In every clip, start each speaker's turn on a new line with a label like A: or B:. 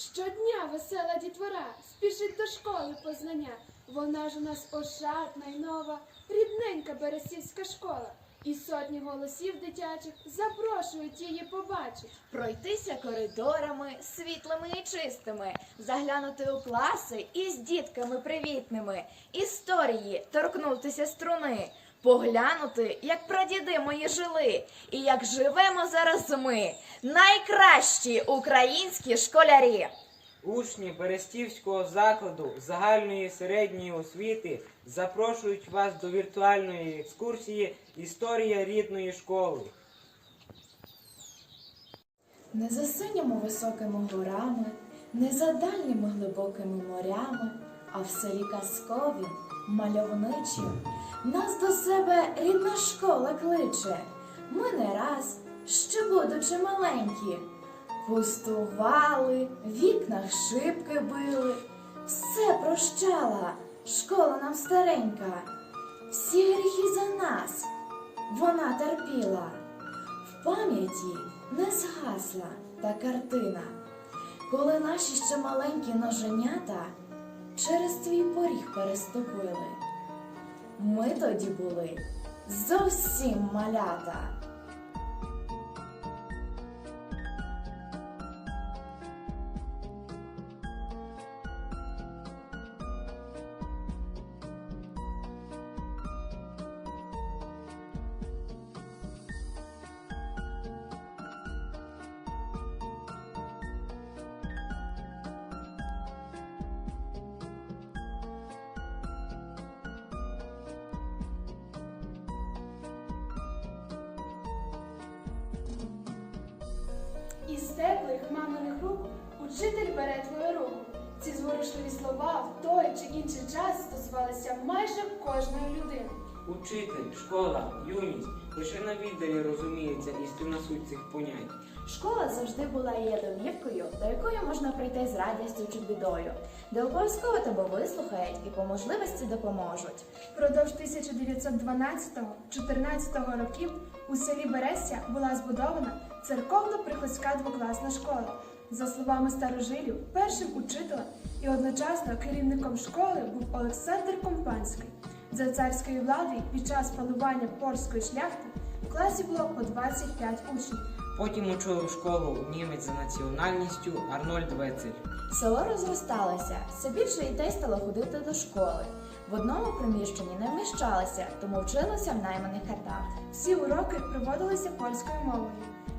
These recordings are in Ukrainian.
A: Щодня весела дітвора спішить до школи познання. Вона ж у нас ошатна й нова, рідненька бересівська школа. І сотні голосів дитячих запрошують її побачить.
B: Пройтися коридорами світлими і чистими, заглянути у класи із дітками привітними, історії торкнутися струни, поглянути, як прадіди мої жили, і як живемо зараз ми, найкращі українські школярі.
C: Учні Берестівського закладу загальної середньої освіти запрошують вас до віртуальної екскурсії Історія рідної школи.
B: Не за синіми високими горами, не за дальніми глибокими морями, а в селі казкові, мальовничі, нас до себе рідна школа кличе. Ми не раз, ще будучи маленькі, пустували, в вікнах шибки били, все прощала, школа нам старенька, всі гріхи за нас вона терпіла. В пам'яті не згасла та картина, коли наші ще маленькі ноженята через твій поріг переступили. Ми тоді були зовсім малята.
A: Теплих маминих рук учитель бере твою руку. Ці зворушливі слова в той чи інший час стосувалися майже кожної людини.
C: Учитель, школа, юність лише на віддалі розуміється істинна суть цих понять.
B: Школа завжди була є домівкою, до якої можна прийти з радістю чи бідою, де обов'язково тебе вислухають і по можливості допоможуть.
A: Впродовж 1919-14 років у селі Берестя була збудована церковно-приходська двокласна школа. За словами старожилів, першим учителем і одночасно керівником школи був Олександр Компанський. За царської влади під час панування польської шляхти в класі було по 25 учнів.
C: Потім очолив школу німець за національністю Арнольд Вецель.
B: Село розросталося, все більше дітей стало ходити до школи. В одному приміщенні не вміщалися, тому вчилися в найманих хатах.
A: Всі уроки проводилися польською мовою.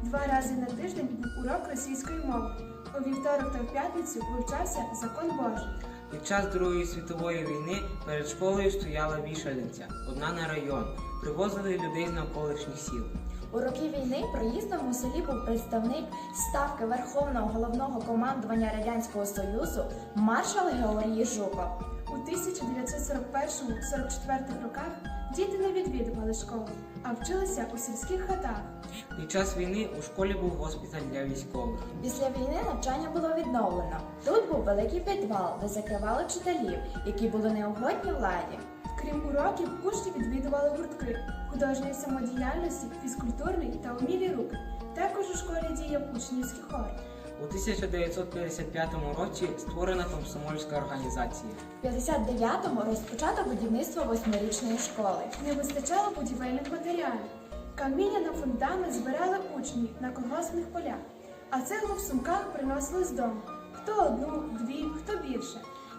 A: Два рази на тиждень був урок російської мови. У вівторок та в п'ятницю вивчався закон Божий.
C: Під час Другої світової війни перед школою стояла вішальниця, одна на район. Привозили людей з навколишніх сіл.
B: У роки війни проїздом у селі був представник ставки Верховного головного командування Радянського Союзу маршал Георгій Жуков.
A: У 1941-44 роках діти не відвідували школу, а вчилися у сільських хатах.
C: Під час війни у школі був госпіталь для військових.
B: Після війни навчання було відновлено. Тут був великий підвал, де закривали вчителів, які були неугодні владі.
A: Крім уроків, учні відвідували гуртки художньої самодіяльності, фізкультурний та умілі руки. Також у школі діяв учнівський хор.
C: У 1955 році створена комсомольська організація.
B: В 59-му розпочато будівництво восьмирічної школи.
A: Не вистачало будівельних матеріалів. Каміння на фундамент збирали учні на колгоспних полях, а цеглу в сумках приносили з дому. Хто одну, дві, хто більше.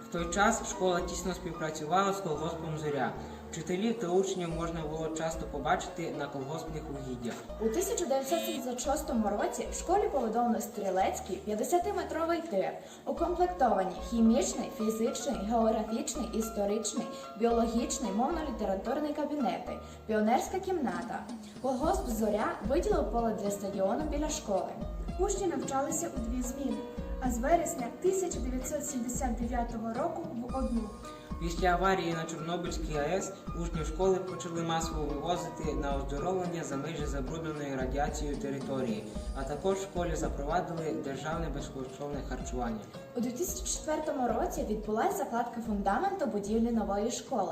C: В той час школа тісно співпрацювала з колгоспом Зоря. Вчителів та учнів можна було часто побачити на колгоспних угіддях.
B: У 1976 році в школі побудовано стрілецький 50-метровий тир, укомплектовані хімічний, фізичний, географічний, історичний, біологічний, мовно-літературний кабінети, піонерська кімната. Колгосп Зоря виділив поле для стадіону біля школи.
A: Учні навчалися у дві зміни, а з вересня 1979 року в одну.
C: Після аварії на Чорнобильській АЕС учнів школи почали масово вивозити на оздоровлення за межі забрудненої радіацією території, а також в школі запровадили державне безкоштовне харчування.
B: У 2004 році відбулася закладка фундаменту будівлі нової школи.